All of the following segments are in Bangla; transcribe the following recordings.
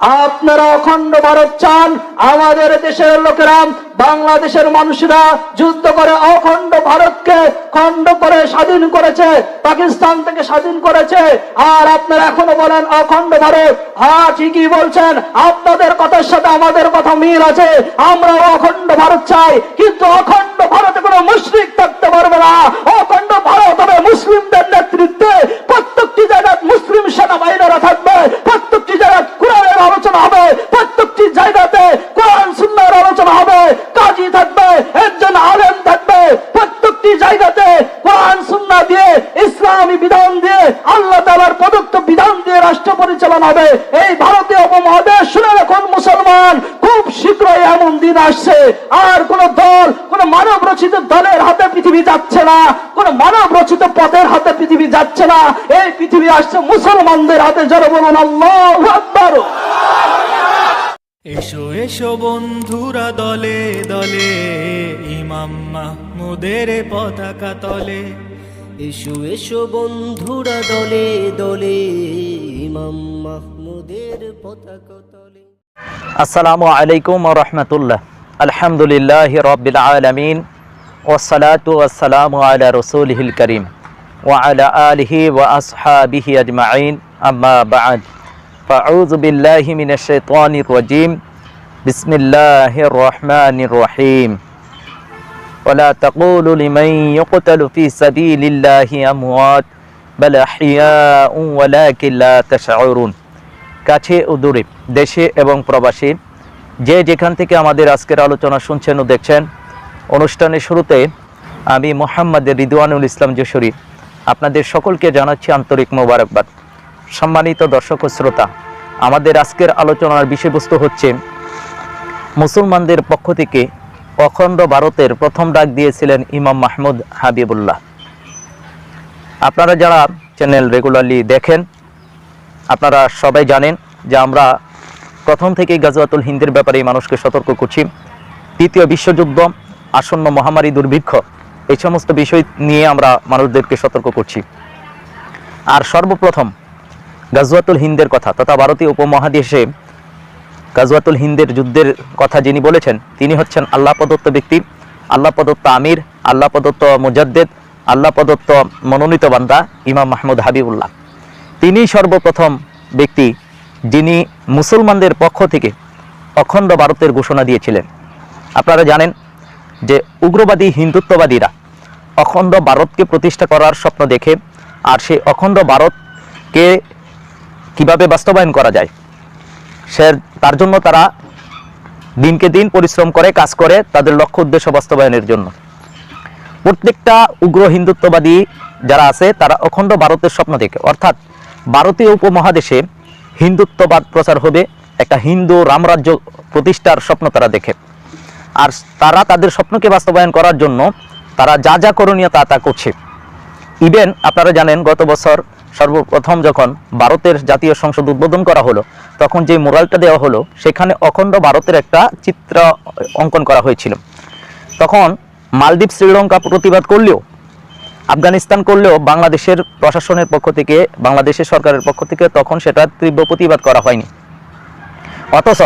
আপনারা অখণ্ড ভারত চান, আমাদের দেশের লোকেরা, বাংলাদেশের মানুষরা যুদ্ধ করে অখণ্ড ভারতকে খণ্ড করে স্বাধীন করেছে, পাকিস্তান থেকে স্বাধীন করেছে। আর আপনারা এখনও বলেন অখণ্ড ভারত। হ্যাঁ ঠিকই বলছেন। আপনাদের কথার সাথে আমাদের কথা মিল আছে। আমরা অখণ্ড ভারত চাই। কিন্তু অখণ্ড ভারতে কোনো মুশরিক থাকতে পারবে না। অখণ্ড ভারত হবে মুসলিমদের নেতৃত্বে প্রত্যেকটি জায়গায় মুসলিম সেনাবাহিনীরা থাকবে প্রত্যেকটি জায়গায় কোরআনের আলোচনা হবে প্রত্যেকটি জায়গাতে কোরআন সুন্নার আলোচনা হবে কাজী থাকবে একজন আলেম থাকবে প্রত্যেকটি জায়গাতে কোরআন সুন্না দিয়ে ইসলামী বিধান দিয়ে আল্লাহ তালার প্রদত্ত বিধান দিয়ে রাষ্ট্র পরিচালনা হবে এই ভারতীয় উপমহাদেশ শুনে রাখুন মুসলমান খুব শীঘ্রই এমন দিন আসছে আর কোন দল কোন মানব রচিত দলের হাতে পৃথিবী যাচ্ছে না। কোন মানব রচিত পথের হাতে পৃথিবী যাচ্ছে না। এই পৃথিবী আসছে মুসলমানদের হাতে। যারা বলুন আল্লাহ আকবার। এসো এসো বন্ধুরা দলে দলে ইমাম মাহমুদের পতাকা তলে। এসো এসো বন্ধুরা দলে দলে ইমাম মাহমুদের পতাকা তলে। আসসালামু আলাইকুম রহমতুল্লাহ। আলহামদুলিল্লাহ রবিল আলমিন ওসালাতু আসসালামু আলা রসুলহিল করিম ওয়ালা আলিহি ওয়া আসহাবিহি আজমাইন আম্মা বাদ فأعوذ بالله من الشيطان الرجيم بسم الله الرحمن الرحيم ولا تقولوا لمن يقتل في سبيل الله أموات بل أحياء ولكن لا تشعرون কাছে ও দূরে দেশে এবং প্রবাসী যে যেখান থেকে আমাদের আজকের আলোচনা শুনছেন ও দেখছেন, অনুষ্ঠানের শুরুতে আমি মোহাম্মদ রিদওয়ানুল ইসলাম যশোরী আপনাদের সকলকে জানাচ্ছি আন্তরিক মোবারকবাদ। সম্মানিত দর্শক ও শ্রোতা, আমাদের আজকের আলোচনার বিষয়বস্তু হচ্ছে, মুসলমানদের পক্ষ থেকে অখণ্ড ভারতের প্রথম ডাক দিয়েছিলেন ইমাম মাহমুদ হাবিবুল্লাহ। আপনারা যারা চ্যানেল রেগুলারলি দেখেন, আপনারা সবাই জানেন যে আমরা প্রথম থেকেই গাজওয়াতুল হিন্দের ব্যাপারে মানুষকে সতর্ক করছি। তৃতীয় বিশ্বযুদ্ধ, আসন্ন মহামারী দুর্ভিক্ষ, এই সমস্ত বিষয় নিয়ে আমরা মানুষদেরকে সতর্ক করছি। আর সর্বপ্রথম, গাজওয়াতুল হিন্দের কথা, তথা ভারতীয় উপমহাদেশে গাজওয়াতুল হিন্দের যুদ্ধের কথা যিনি বলেছেন, তিনি হচ্ছেন আল্লাহ প্রদত্ত ব্যক্তি, আল্লাহ প্রদত্ত আমির, আল্লাহ প্রদত্ত মুজাদ্দেদ, আল্লাহ প্রদত্ত মনোনীত বান্দা ইমাম মাহমুদ হাবিবুল্লাহ। তিনি সর্বপ্রথম ব্যক্তি যিনি মুসলমানদের পক্ষ থেকে অখণ্ড ভারতের ঘোষণা দিয়েছিলেন। আপনারা জানেন যে উগ্রবাদী হিন্দুত্ববাদীরা অখণ্ড ভারতকে প্রতিষ্ঠা করার স্বপ্ন দেখে আর সেই অখণ্ড ভারতকে কীভাবে বাস্তবায়ন করা যায়, সে তার জন্য তারা দিনকে দিন পরিশ্রম করে, কাজ করে তাদের লক্ষ্য উদ্দেশ্য বাস্তবায়নের জন্য। প্রত্যেকটা উগ্র হিন্দুত্ববাদী যারা আছে তারা অখণ্ড ভারতের স্বপ্ন দেখে। অর্থাৎ ভারতীয় উপমহাদেশে হিন্দুত্ববাদ প্রচার হবে, একটা হিন্দু রামরাজ্য প্রতিষ্ঠার স্বপ্ন তারা দেখে। আর তারা তাদের স্বপ্নকে বাস্তবায়ন করার জন্য তারা যা যা করণীয় তা তা করছে। ইভেন আপনারা জানেন, গত বছর সর্বপ্রথম যখন ভারতের জাতীয় সংসদ উদ্বোধন করা হলো, তখন যে মোরালটা দেওয়া হলো, সেখানে অখণ্ড ভারতের একটা চিত্র অঙ্কন করা হয়েছিল। তখন মালদ্বীপ শ্রীলঙ্কা প্রতিবাদ করলেও আফগানিস্তান করলেও বাংলাদেশের প্রশাসনের পক্ষ থেকে, বাংলাদেশের সরকারের পক্ষ থেকে তখন সেটা তীব্র প্রতিবাদ করা হয়নি। অথচ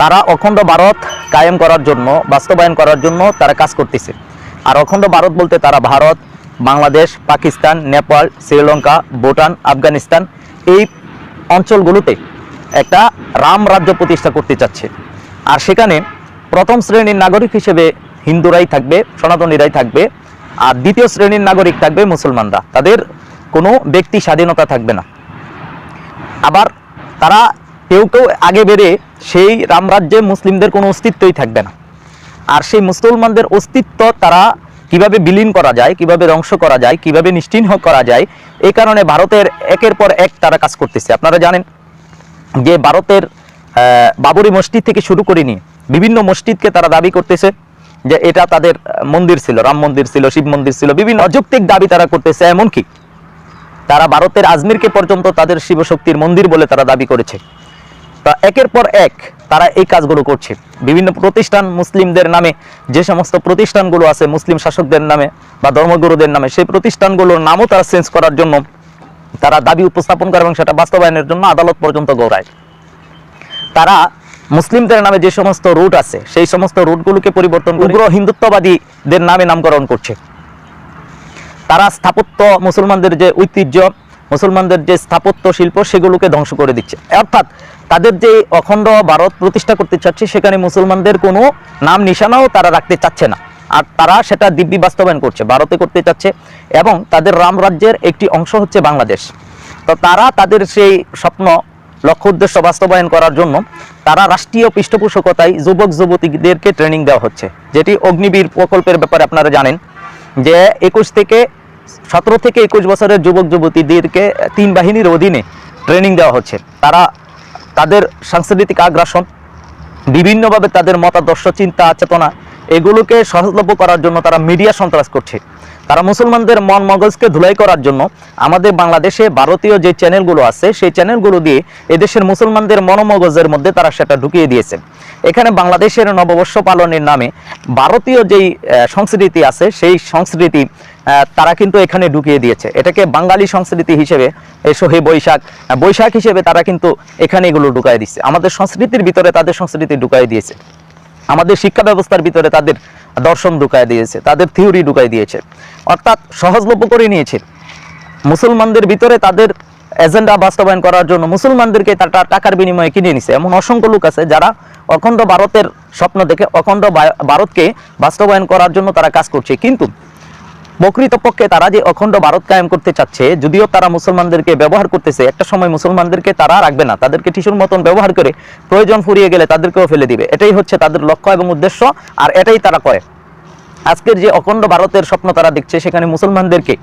তারা অখণ্ড ভারত কায়েম করার জন্য, বাস্তবায়ন করার জন্য তারা কাজ করতেছে। আর অখণ্ড ভারত বলতে তারা ভারত, বাংলাদেশ, পাকিস্তান, নেপাল, শ্রীলঙ্কা, ভুটান, আফগানিস্তান এই অঞ্চলগুলোতে একটা রাম রাজ্য প্রতিষ্ঠা করতে চাচ্ছে। আর সেখানে প্রথম শ্রেণির নাগরিক হিসেবে হিন্দুরাই থাকবে, সনাতনীরাই থাকবে। আর দ্বিতীয় শ্রেণির নাগরিক থাকবে মুসলমানরা। তাদের কোনো ব্যক্তি স্বাধীনতা থাকবে না। আবার তারা কেউ কেউ আগে বেড়ে সেই রামরাজ্যে মুসলিমদের কোনো অস্তিত্বই থাকবে না। আর সেই মুসলমানদের অস্তিত্ব তারা কীভাবে বিলীন করা যায়, কীভাবে ধ্বংস করা যায়, কীভাবে নিশ্চিহ্ন করা যায় এই কারণে ভারতের একের পর এক তারা কাজ করতেছে। আপনারা জানেন যে ভারতের বাবরি মসজিদ থেকে শুরু করে নিয়ে বিভিন্ন মসজিদকে তারা দাবি করতেছে। যে এটা তাদের মন্দির ছিল, রাম মন্দির ছিল, শিব মন্দির ছিল, বিভিন্ন অযৌক্তিক দাবি তারা করতেছে, এমনকি তারা ভারতের আজমিরকে পর্যন্ত তাদের শিবশক্তির মন্দির বলে তারা দাবি করেছে। তা একের পর এক তারা এই কাজগুলো করছে। বিভিন্ন প্রতিষ্ঠান মুসলিমদের নামে, যে সমস্ত প্রতিষ্ঠানগুলো আছে, মুসলিম শাসকদের নামে বা ধর্মগুরুদের নামে, সেই প্রতিষ্ঠানগুলোর নামও তারা চেঞ্জ করার জন্য তারা দাবি উপস্থাপন করে এবং সেটা বাস্তবায়নের জন্য আদালত পর্যন্ত গৌড়ায়। তারা মুসলিমদের নামে যে সমস্ত রুট আছে সেই সমস্ত রুটগুলোকে পরিবর্তন করে উগ্র হিন্দুত্ববাদীদের নামে নামকরণ করছে। তারা স্থাপত্য মুসলমানদের যে ঐতিহ্য মুসলমানদের যে স্থাপত্য শিল্প সেগুলোকে ধ্বংস করে দিচ্ছে। অর্থাৎ তাদের যে অখণ্ড ভারত প্রতিষ্ঠা করতে চাচ্ছে সেখানে মুসলমানদের কোনো নাম নিশানাও তারা রাখতে চাচ্ছে না। আর তারা সেটা দিব্যি বাস্তবায়ন করছে ভারতে করতে চাচ্ছে এবং তাদের রাম রাজ্যের একটি অংশ হচ্ছে বাংলাদেশ। তো তারা তাদের সেই স্বপ্ন লক্ষ্য উদ্দেশ্য বাস্তবায়ন করার জন্য তারা রাষ্ট্রীয় পৃষ্ঠপোষকতায় যুবক যুবতীদেরকে ট্রেনিং দেওয়া হচ্ছে। যেটি অগ্নিবীর প্রকল্পের ব্যাপারে আপনারা জানেন যে একুশ থেকে সতেরো থেকে একুশ বছরের যুবক যুবতীদেরকে তিন বাহিনীর অধীনে ট্রেনিং দেওয়া হচ্ছে। তারা তাদের সাংস্কৃতিক আগ্রাসন, বিভিন্নভাবে তাদের মতাদর্শ, চিন্তা, চেতনা, এগুলোকে সহজলভ্য করার জন্য তারা মিডিয়া সন্ত্রাস করছে। তারা মুসলমানদের মন মগজকে ধুলাই করার জন্য আমাদের বাংলাদেশে ভারতীয় যে চ্যানেলগুলো আছে, সেই চ্যানেলগুলো দিয়ে এদেশের মুসলমানদের মনোমগজের মধ্যে তারা সেটা ঢুকিয়ে দিয়েছে। এখানে বাংলাদেশের নববর্ষ পালনের নামে ভারতীয় যেই সংস্কৃতি আছে, সেই সংস্কৃতি তারা কিন্তু এখানে ঢুকিয়ে দিয়েছে। এটাকে বাঙালি সংস্কৃতি হিসেবে এসো হে বৈশাখ বৈশাখ হিসেবে তারা কিন্তু এখানে এগুলো ঢুকাই দিচ্ছে। আমাদের সংস্কৃতির ভিতরে তাদের সংস্কৃতি ঢুকাই দিয়েছে। আমাদের শিক্ষা ব্যবস্থার ভিতরে তাদের দর্শন ঢুকাই দিয়েছে, তাদের থিওরি ঢুকাই দিয়েছে, অর্থাৎ সহজলভ্য করে নিয়েছে। মুসলমানদের ভিতরে তাদের এজেন্ডা বাস্তবায়ন করার জন্য মুসলমানদেরকে তারা টাকার বিনিময়ে কিনে নিছে। এমন অসংখ্য লোক আছে যারা অখণ্ড ভারতের স্বপ্ন দেখে অখণ্ড ভারতকে বাস্তবায়ন করার জন্য তারা কাজ করছে। কিন্তু প্রকৃতপক্ষে তারা যে অখণ্ড ভারত কায়েম করতে চাচ্ছে, যদিও তারা মুসলমানদেরকে ব্যবহার করতেছে, একটা সময় মুসলমানদেরকে তারা রাখবে না, তাদেরকে টিসুর মতন ব্যবহার করে প্রয়োজন ফুরিয়ে গেলে তাদেরকেও ফেলে দিবে। এটাই হচ্ছে তাদের লক্ষ্য এবং উদ্দেশ্য, আর এটাই তারা করে। আজকের যে অখণ্ড ভারতের স্বপ্ন তারা দেখছে, সেখানে মুসলমানদেরকে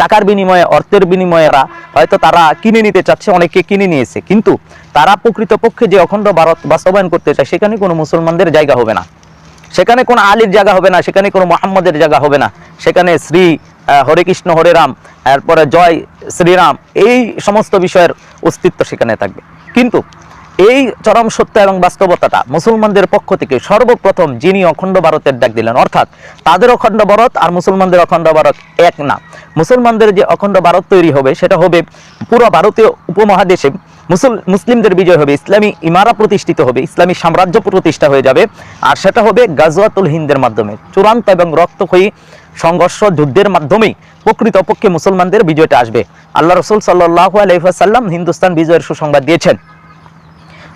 টাকার বিনিময়ে, অর্থের বিনিময়ে এরা হয়তো তারা কিনে নিতে চাচ্ছে অনেকে কিনে নিয়েছে। কিন্তু তারা প্রকৃতপক্ষে যে অখণ্ড ভারত বাস্তবায়ন করতে চায়, সেখানে কোনো মুসলমানদের জায়গা হবে না। সেখানে কোনো আলীর জায়গা হবে না, সেখানে কোনো মোহাম্মদের জায়গা হবে না। সেখানে শ্রী হরে কৃষ্ণ, হরে রাম, এরপরে জয় শ্রীরাম এই সমস্ত বিষয়ের অস্তিত্ব সেখানে থাকবে। কিন্তু এই চরম সত্য এবং বাস্তবতাটা মুসলমানদের পক্ষ থেকে সর্বপ্রথম যিনি অখণ্ড ভারতের ডাক দিলেন, অর্থাৎ তাদের অখণ্ড ভারত আর মুসলমানদের অখণ্ড ভারত এক না। মুসলমানদের যে অখণ্ড ভারত তৈরি হবে, সেটা হবে পুরো ভারতীয় উপমহাদেশে। মুসল মুসলিমদের বিজয় হবে, ইসলামী ইমারা প্রতিষ্ঠিত হবে, ইসলামী সাম্রাজ্য প্রতিষ্ঠা হয়ে যাবে। আর সেটা হবে গাজওয়াতুল হিন্দের মাধ্যমে। চূড়ান্ত এবং রক্তক্ষয়ী সংঘর্ষ যুদ্ধের মাধ্যমেই প্রকৃতপক্ষে মুসলমানদের বিজয়টা আসবে। আল্লাহ রসুল সাল্লাহ আলহিহাসাল্লাম হিন্দুস্তান বিজয়ের সুসংবাদ দিয়েছেন।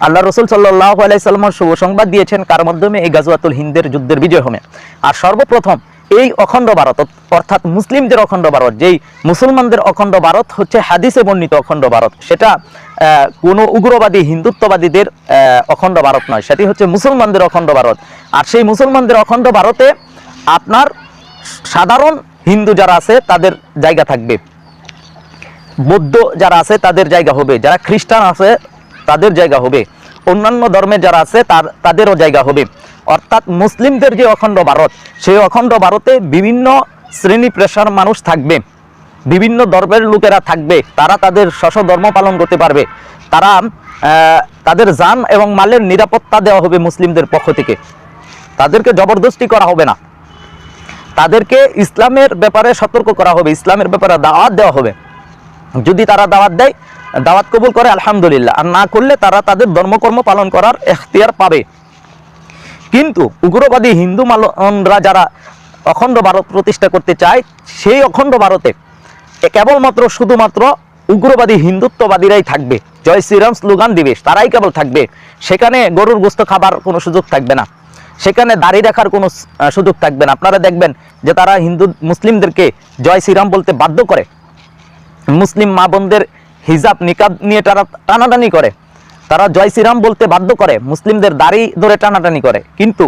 আল্লাহ রসুল সাল্লাহ আলাইসাল্লাম শুভ সংবাদ দিয়েছেন, কার মাধ্যমে এই গাজওয়াতুল হিন্দের যুদ্ধের বিজয় হবে। আর সর্বপ্রথম এই অখণ্ড ভারত, অর্থাৎ মুসলিমদের অখণ্ড ভারত, যেই মুসলমানদের অখণ্ড ভারত হচ্ছে হাদিসে বর্ণিত অখণ্ড ভারত। সেটা কোনো উগ্রবাদী, হিন্দুত্ববাদীদের অখণ্ড ভারত নয়, সেটি হচ্ছে মুসলমানদের অখণ্ড ভারত। আর সেই মুসলমানদের অখণ্ড ভারতে আপনার সাধারণ হিন্দু যারা আছে, তাদের জায়গা থাকবে। বৌদ্ধ যারা আছে, তাদের জায়গা হবে। যারা খ্রিস্টান আছে, তাদের জায়গা হবে। অন্যান্য ধর্মে যারা আছে, তার, তাদেরও জায়গা হবে। অর্থাৎ মুসলিমদের যে অখণ্ড ভারত, সেই অখণ্ড ভারতে বিভিন্ন শ্রেণি পেশার মানুষ থাকবে। বিভিন্ন ধর্মের লোকেরা থাকবে। তারা তাদের শশ ধর্ম পালন করতে পারবে। তারা তাদের যান এবং মালের নিরাপত্তা দেওয়া হবে মুসলিমদের পক্ষ থেকে। তাদেরকে জবরদস্তি করা হবে না। তাদেরকে ইসলামের ব্যাপারে সতর্ক করা হবে। ইসলামের ব্যাপারে দাওয়াত দেওয়া হবে। যদি তারা দাওয়াত দেয় দাওয়াত কবুল করে, আলহামদুলিল্লাহ। আর না করলে তারা তাদের ধর্মকর্ম পালন করার এখতিয়ার পাবে। কিন্তু উগ্রবাদী হিন্দু মালনরা যারা অখণ্ড ভারত প্রতিষ্ঠা করতে চায়, সেই অখণ্ড ভারতে কেবলমাত্র শুধুমাত্র উগ্রবাদী হিন্দুত্ববাদীরাই থাকবে। জয় শ্রীরাম স্লোগান দিবে, তারাই কেবল থাকবে। সেখানে গরুর গোস্ত খাবার কোনো সুযোগ থাকবে না। সেখানে দাড়ি রাখার কোনো সুযোগ থাকবে না। আপনারা দেখবেন যে তারা হিন্দু মুসলিমদেরকে জয় শ্রীরাম বলতে বাধ্য করে। মুসলিম মা বোনদের হিজাব, নিকাব নিয়ে তারা টানাটানি করে। তারা জয় শ্রীরাম বলতে বাধ্য করে, মুসলিমদের দাড়ি ধরে টানাটানি করে। কিন্তু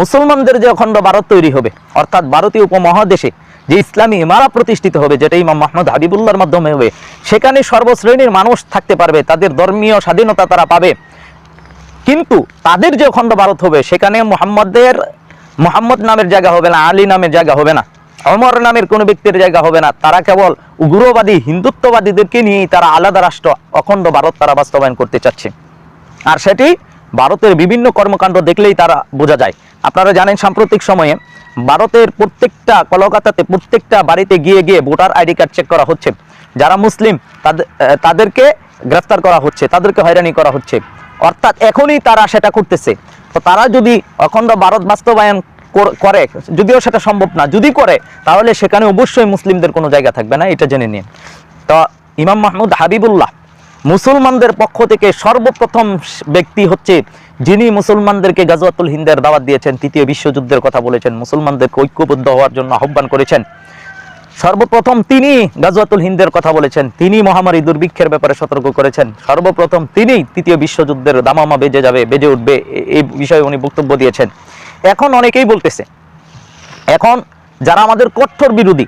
মুসলমানদের যে অখণ্ড ভারত তৈরি হবে, অর্থাৎ ভারতীয় উপমহাদেশে যে ইসলামী ইমারা প্রতিষ্ঠিত হবে, যেটা ইমাম মাহমুদ হাবিবুল্লাহর মাধ্যমে হবে, সেখানে সর্বশ্রেণীর মানুষ থাকতে পারবে, তাদের ধর্মীয় স্বাধীনতা তারা পাবে। কিন্তু তাদের যে অখণ্ড ভারত হবে, সেখানে মোহাম্মদের, মোহাম্মদ নামের জায়গা হবে না, আলী নামের জায়গা হবে না অমর নামের কোনো ব্যক্তির জায়গা হবে না। তারা কেবল উগ্রবাদী, হিন্দুত্ববাদীদেরকে নিয়েই তারা আলাদা রাষ্ট্র, অখণ্ড ভারত তারা বাস্তবায়ন করতে চাচ্ছে। আর সেটি ভারতের বিভিন্ন কর্মকাণ্ড দেখলেই তারা বোঝা যায়। আপনারা জানেন, সাম্প্রতিক সময়ে ভারতের প্রত্যেকটা, কলকাতাতে প্রত্যেকটা বাড়িতে গিয়ে গিয়ে ভোটার আইডি কার্ড চেক করা হচ্ছে। যারা মুসলিম তাদের তাদেরকে গ্রেফতার করা হচ্ছে, তাদেরকে হয়রানি করা হচ্ছে। অর্থাৎ এখনই তারা সেটা করতেছে। তো তারা যদি অখণ্ড ভারত বাস্তবায়ন কর- যদিও সেটা সম্ভব না, যদি করে, তাহলে সেখানে অবশ্যই মুসলিমদের কোনো জায়গা থাকবে না, এটা জেনে নিন। তো ইমাম মাহমুদ হাবিবুল্লাহ মুসলমানদের পক্ষ থেকে সর্বপ্রথম ব্যক্তি হচ্ছে যিনি মুসলমানদেরকে গাজওয়াতুল হিন্দের দাওয়াত দিয়েছেন, তৃতীয় বিশ্বযুদ্ধের কথা বলেছেন, মুসলমানদেরকে ঐক্যবদ্ধ হওয়ার জন্য আহ্বান করেছেন। সর্বপ্রথম তিনি গাজওয়াতুল হিন্দের কথা বলেছেন, তিনি মহামারী দুর্ভিক্ষের ব্যাপারে সতর্ক করেছেন। সর্বপ্রথম তিনি তৃতীয় বিশ্বযুদ্ধের দামামা বেজে যাবে, বেজে উঠবে এই বিষয়ে উনি বক্তব্য দিয়েছেন। এখন অনেকেই বলতেছে, এখন যারা আমাদের কঠোর বিরোধী,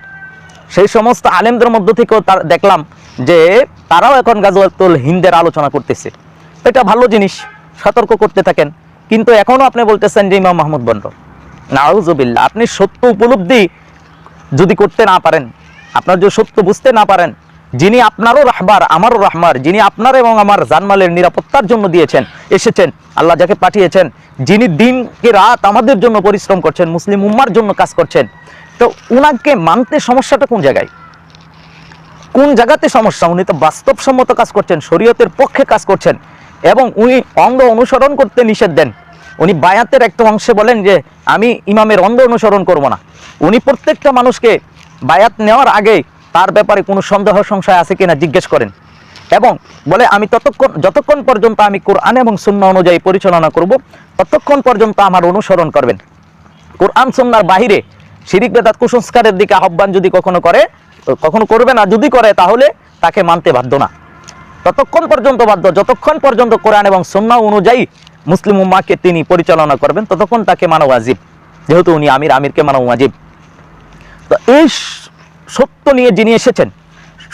সেই সমস্ত আলেমদের মধ্য থেকেও তার দেখলাম যে তারাও এখন গাজওয়াতুল হিন্দের আলোচনা করতেছে। এটা ভালো জিনিস, সতর্ক করতে থাকেন। কিন্তু এখনও আপনি বলতেছেন যে ইমাম মাহমুদ বন্ড নাউজুবিল্লাহ, আপনি সত্য উপলব্ধি যদি করতে না পারেন, আপনার যদি সত্য বুঝতে না পারেন যিনি আপনারও রাহবার, আমারও রাহমার, যিনি আপনার এবং আমার জানমালের নিরাপত্তার জন্য দিয়েছেন, এসেছেন, আল্লাহ যাকে পাঠিয়েছেন, যিনি দিনকে রাত আমাদের জন্য পরিশ্রম করছেন, মুসলিম উম্মার জন্য কাজ করছেন। তো উনাকে মানতে সমস্যাটা কোন জায়গায়? কোন জায়গাতে সমস্যা? উনি তো বাস্তবসম্মত কাজ করছেন, শরীয়তের পক্ষে কাজ করছেন, এবং উনি অঙ্গ অনুসরণ করতে নিষেধ দেন। উনি বায়াতের একটা অংশে বলেন যে, আমি ইমামের অন্ধ অনুসরণ করব না। উনি প্রত্যেকটা মানুষকে বায়াত নেওয়ার আগে তার ব্যাপারে কোনো সন্দেহ, সংশয় আছে কিনা জিজ্ঞেস করেন। এবং বলে, আমি ততক্ষণ, যতক্ষণ পর্যন্ত আমি কোরআন এবং শূন্য অনুযায়ী পরিচালনা করব, ততক্ষণ পর্যন্ত আমার অনুসরণ করবেন। কোরআন সন্ন্যার বাহিরে শিরিক বেদাত কুসংস্কারের দিকে আহ্বান যদি কখনো করে, কখনো করবে না, যদি করে, তাহলে তাকে মানতে বাধ্য না। ততক্ষণ পর্যন্ত বাধ্য, যতক্ষণ পর্যন্ত কোরআন এবং সন্না অনুযায়ী মুসলিম উম্মাকে তিনি পরিচালনা করবেন, ততক্ষণ তাকে মানব ওয়াজিব। যেহেতু উনি আমির, আমিরকে মানব ওয়াজিব। তো এই সত্য নিয়ে যিনি এসেছেন,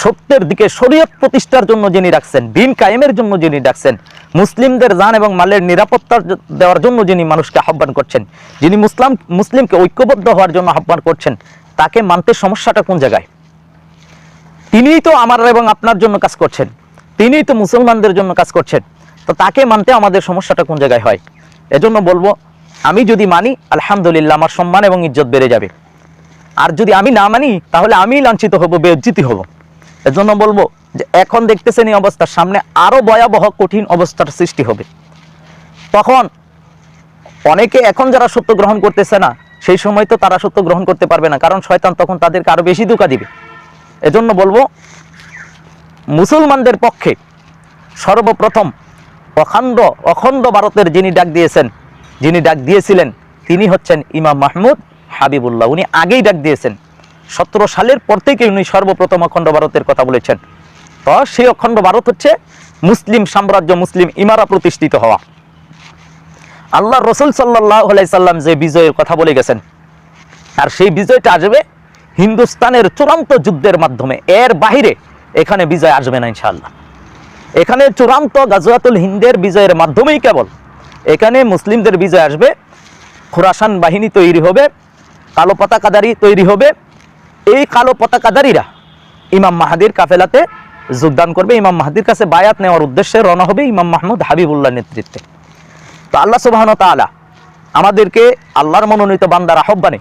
সত্যের দিকে শরীয়ত প্রতিষ্ঠার জন্য যিনি রাখছেন, দিন কায়েমের জন্য যিনি ডাকছেন মুসলিমদের যান এবং মালের নিরাপত্তা দেওয়ার জন্য যিনি মানুষকে আহ্বান করছেন, যিনি মুসলাম, মুসলিমকে ঐক্যবদ্ধ হওয়ার জন্য আহ্বান করছেন, তাকে মানতে সমস্যাটা কোন জায়গায়? তিনিই তো আমার এবং আপনার জন্য কাজ করছেন, তিনিই তো মুসলমানদের জন্য কাজ করছেন, তো তাকে মানতে আমাদের সমস্যাটা কোন জায়গায় হয়? এজন্য বলব, আমি যদি মানি, আলহামদুলিল্লাহ, আমার সম্মান এবং ইজ্জত বেড়ে যাবে। আর যদি আমি না মানি, তাহলে আমি লাঞ্ছিত হব, বেজ্জিতি হব। এজন্য বলব যে এখন দেখতেছেন এই অবস্থার সামনে আরও ভয়াবহ কঠিন অবস্থার সৃষ্টি হবে। তখন অনেকে এখন যারা সত্য গ্রহণ করতেছে না, সেই সময় তো তারা সত্য গ্রহণ করতে পারবে না, কারণ শয়তান তখন তাদেরকে আরও বেশি ধোকা দিবে। এজন্য বলব, মুসলমানদের পক্ষে সর্বপ্রথম অখণ্ড অখণ্ড ভারতের যিনি ডাক দিয়েছেন, যিনি ডাক দিয়েছিলেন, তিনি হচ্ছেন ইমাম মাহমুদ হাবিবুল্লাহ, উনি আগেই ডাক দিয়েছেন। সতেরো সালের পর থেকে উনি সর্বপ্রথম অখণ্ড ভারতের কথা বলেছেন। তো সেই অখণ্ড ভারত হচ্ছে মুসলিম সাম্রাজ্য, মুসলিম ইমারা প্রতিষ্ঠিত হওয়া। আল্লাহ রসুল সাল্লাহ সাল্লাম যে বিজয়ের কথা বলে গেছেন, আর সেই বিজয়টা আসবে হিন্দুস্তানের চূড়ান্ত যুদ্ধের মাধ্যমে। এর বাহিরে এখানে বিজয় আসবে না ইনশাআল্লাহ। এখানে চূড়ান্ত গাজওয়াতুল হিন্দের বিজয়ের মাধ্যমেই কেবল এখানে মুসলিমদের বিজয় আসবে, খুরাসান বাহিনী তৈরি হবে কালো পতাকাদারি তৈরি হবে। এই কালো পতাকাদারীরা ইমাম মাহাদির কাফেলাতে যোগদান করবে। ইমাম মাহাদির কাছে বায়াত নেওয়ার উদ্দেশ্যে রওনা হবে ইমাম মাহমুদ হাবিবুল্লাহ নেতৃত্বে। তো আল্লাহ সুবাহন তাআলা আমাদেরকে আল্লাহর মনোনীত বান্দার আহ্বানে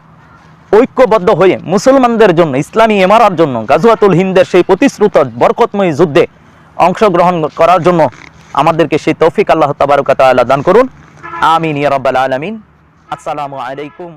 ঐক্যবদ্ধ হয়ে মুসলমানদের জন্য, ইসলামী এমারার জন্য গাজুয়াতুল হিন্দের সেই প্রতিশ্রুত বরকতময়ী যুদ্ধে অংশগ্রহণ করার জন্য আমাদেরকে সেই তৌফিক আল্লাহ তাবারকাত দান করুন। আমিন ইয়া রাব্বাল আলামিন। আসসালামু আলাইকুম।